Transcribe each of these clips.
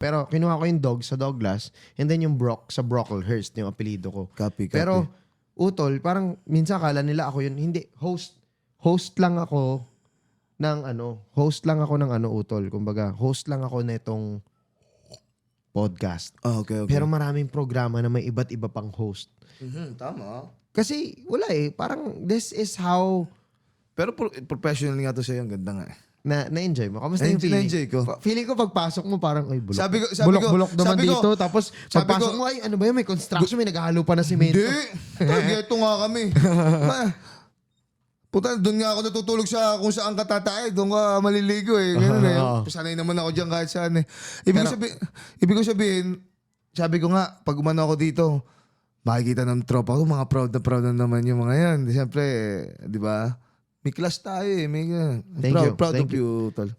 Pero kinuha ko yung dog sa Douglas and then yung Brock sa Brocklehurst yung apelido ko. Copy, copy. Pero utol, parang minsan kala nila ako yun. Hindi, host. Host lang ako ng ano, host lang ako ng ano utol. Kumbaga, host lang ako nitong podcast. Ah, okay, okay. Pero maraming programa na may iba't iba pang host. Mhm, tama. Kasi wala eh, parang this is how Pero pro- professional nga to sa'yo. Ang ganda nga. eh. Na na-enjoy mo. Kamusta yung feeling? na-enjoy ko. Pa- Feeling ko pagpasok mo parang ay bulok. Sabi ko- sabi ko- bulok-bulok naman sabi ko- dito. Tapos sabi pagpasok ko- mo ay ano ba yun? May construction, may naghahalo pa na simento. Hindi. Targeto nga kami. Puta, doon nga ako natutulog sa kung saan ka tatay. Doon ka maliligo eh. Ganun eh. Sanay naman ako dyan kahit saan eh. Ibig, ko Pero- sabi, ibig ko sabihin, sabi ko nga, pag umano ako dito, makikita ng tropa ko, mga proud na proud na naman yung mga yan. Siyempre, eh, di ba? May class tayo eh. May, Thank proud, you. Proud Thank of you, tol.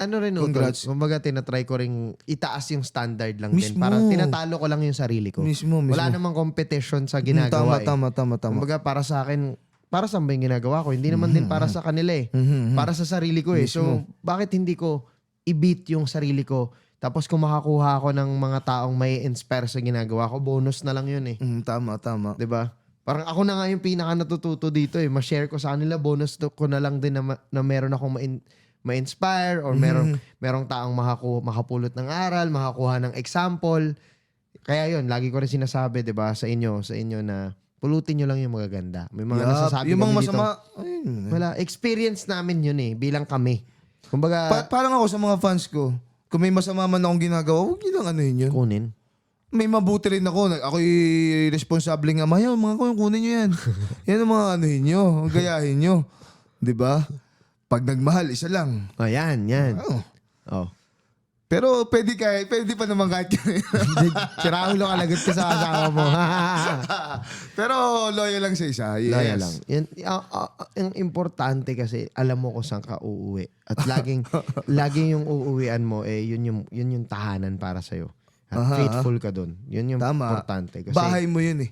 Ano rin, Utol? Congrats. Kumbaga, tinatry ko rin itaas yung standard lang din. Mismo. Parang tinatalo ko lang yung sarili ko. Mismo, mismo. Wala namang competition sa Mm, ginagawa tama, eh. tama, tama, tama. Kumbaga, para sa akin, para sa ba yung ginagawa ko? Hindi naman din para sa kanila eh. Mhm, mhm. Para sa sarili ko eh. So, bakit hindi ko i-beat yung sarili ko? Tapos kung makakuha ako ng mga taong may inspire sa ginagawa ko, bonus na lang yun eh. Mhm, tama, tama. 'Di ba? Parang ako na nga yung pinaka natututo dito eh. Ma-share ko sa kanila, bonus to- ko na lang din na, ma- na meron akong ma- ma-inspire or meron merong taong makaku, makapulot ng aral, makakuha ng example. Kaya yun, lagi ko rin sinasabi, 'di ba, sa inyo, sa inyo na pulutin nyo lang yung magaganda. May mga Yup, nasasabi yung mga kami dito. masama, ayun. Wala, experience namin yun eh, bilang kami. Kumbaga, Pa- parang ako sa mga fans ko, kung may masama man akong ginagawa, huwag niyo lang ano yun yun. kunin. May mabuti rin ako. Ako'y responsable nga. Mayaw, mga ko, kunin nyo yan. yan ang mga ano nyo, gayahin nyo. Di ba? Pag nagmahal, isa lang. Oh, yan, yan. Oh. Oh. Pero pwede kahit, pwede pa naman kahit Siraulo ka lagot ka sa asawa mo. Pero loyal lang sa isa. Yes. Laya lang. Yan, ah, ah, ah, ang importante kasi, alam mo kung saan ka uuwi. At laging, laging yung uuwian mo, eh, yun yung, yun yung tahanan para sa'yo. At Aha. faithful ka dun. Yun yung Tama. importante. Kasi, Bahay mo yun eh.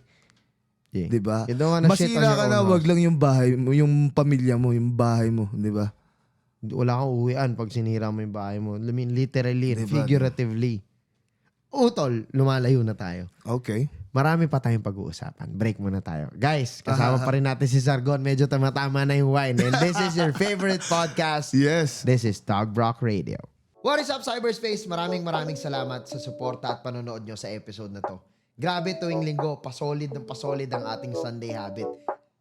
yeah. Di ba? You don't wanna shit on Masira your ka own na, house. wag lang yung bahay mo, yung pamilya mo, yung bahay mo. Di ba? Wala kang uuwian pag sinira mo yung bahay mo. I mean, literally, and Diba? figuratively. Utol, lumalayo na tayo. Okay. Marami pa tayong pag-uusapan. Break muna tayo. Guys, kasama pa rin natin si Sargon. Medyo tama-tama na yung wine. And this is your favorite podcast. Yes. This is Dog Brock Radio. What is up, Cyberspace? Maraming maraming salamat sa suporta at panonood nyo sa episode na to. Grabe tuwing linggo, pasolid ng pasolid ang ating Sunday habit.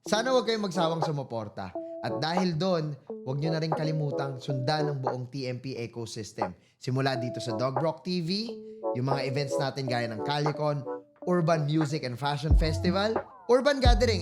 Sana huwag kayong magsawang sumuporta. At dahil doon, huwag nyo na rin kalimutang sundan ang buong TMP ecosystem. Simula dito sa Dog TV, yung mga events natin gaya ng Calicon, Urban Music and Fashion Festival, Urban Gathering,